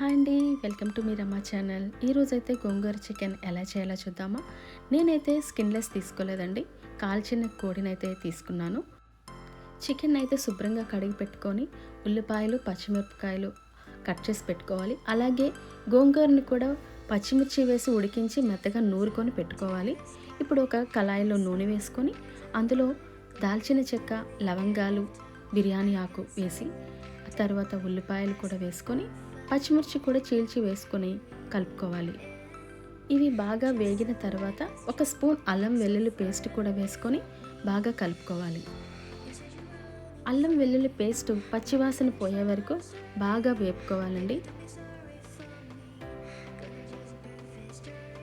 Hi అండి welcome to మీరమ్మ channel. ఈరోజైతే గోంగూర chicken ఎలా చేయాలో చూద్దామా? నేనైతే స్కిన్లెస్ తీసుకోలేదండి కాల్చిన కోడినైతే తీసుకున్నాను. చికెన్ అయితే శుభ్రంగా కడిగి పెట్టుకొని ఉల్లిపాయలు పచ్చిమిరపకాయలు కట్ చేసి పెట్టుకోవాలి. అలాగే గోంగూరని కూడా పచ్చిమిర్చి వేసి ఉడికించి మెత్తగా నూరుకొని పెట్టుకోవాలి. ఇప్పుడు ఒక కళాయిలో నూనె వేసుకొని అందులో దాల్చిన చెక్క లవంగాలు బిర్యానీ ఆకు వేసి తర్వాత ఉల్లిపాయలు కూడా వేసుకొని పచ్చిమిర్చి కూడా చీల్చి వేసుకొని కలుపుకోవాలి. ఇవి బాగా వేగిన తర్వాత ఒక స్పూన్ అల్లం వెల్లుల్లి పేస్ట్ కూడా వేసుకొని బాగా కలుపుకోవాలి. అల్లం వెల్లుల్లి పేస్ట్ పచ్చివాసన పోయే వరకు బాగా వేపుకోవాలండి.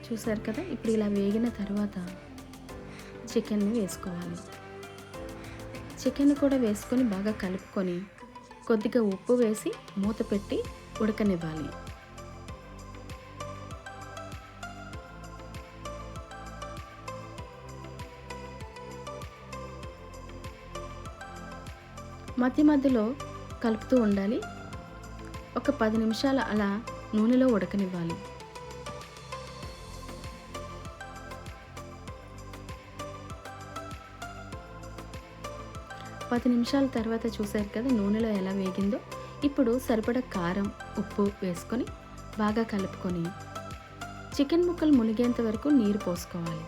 చూసారు కదా ఇప్పుడు ఇలా వేగిన తర్వాత చికెన్ని వేసుకోవాలి. చికెన్ కూడా వేసుకొని బాగా కలుపుకొని కొద్దిగా ఉప్పు వేసి మూత పెట్టి ఉడకనివ్వాలి. మధ్య మధ్యలో కలుపుతూ ఉండాలి. ఒక పది నిమిషాలు అలా నూనెలో ఉడకనివ్వాలి. పది నిమిషాల తర్వాత చూసారు కదా నూనెలో ఎలా వేగిందో? ఇప్పుడు సరిపడ కారం ఉప్పు వేసుకొని బాగా కలుపుకొని చికెన్ ముక్కలు మునిగేంత వరకు నీరు పోసుకోవాలి.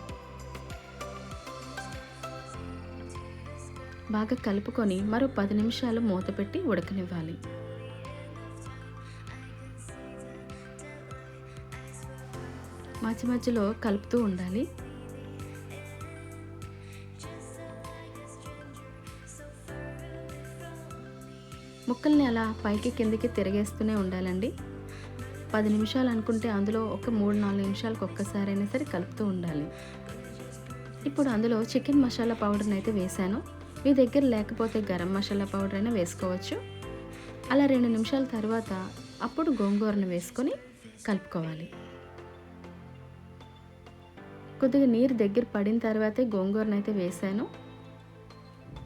బాగా కలుపుకొని మరో పది నిమిషాలు మూత పెట్టి ఉడకనివ్వాలి. మధ్య మధ్యలో కలుపుతూ ఉండాలి. ముక్కల్ని అలా పైకి కిందకి తిరగేస్తూనే ఉండాలండి. పది నిమిషాలు అనుకుంటే అందులో ఒక మూడు నాలుగు నిమిషాలకు ఒక్కసారైనా సరే కలుపుతూ ఉండాలి. ఇప్పుడు అందులో చికెన్ మసాలా పౌడర్ని అయితే వేశాను. మీ దగ్గర లేకపోతే గరం మసాలా పౌడర్ అయినా వేసుకోవచ్చు. అలా రెండు నిమిషాల తర్వాత అప్పుడు గోంగూరను వేసుకొని కలుపుకోవాలి. కొద్దిగా నీరు దగ్గర పడిన తర్వాతే గోంగూరను అయితే వేసాను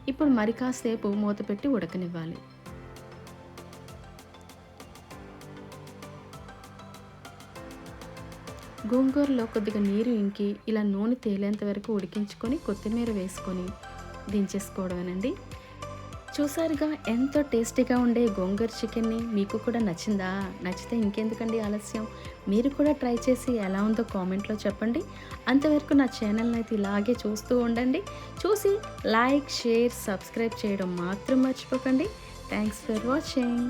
ఇప్పుడు మరి కాసేపు మూత పెట్టి ఉడకనివ్వాలి. గోంగూరలో కొద్దిగా నీరు ఇంకి ఇలా నూనె తేలేంత వరకు ఉడికించుకొని కొత్తిమీర వేసుకొని దించేసుకోవడమేనండి. చూసారుగా ఎంతో టేస్టీగా ఉండే గోంగూర చికెన్ని మీకు కూడా నచ్చిందా? నచ్చితే ఇంకెందుకండి ఆలస్యం? మీరు కూడా ట్రై చేసి ఎలా ఉందో కామెంట్లో చెప్పండి. అంతవరకు నా ఛానల్ని అయితే ఇలాగే చూస్తూ ఉండండి. చూసి లైక్ షేర్ సబ్స్క్రైబ్ చేయడం మాత్రం మర్చిపోకండి. Thanks for watching.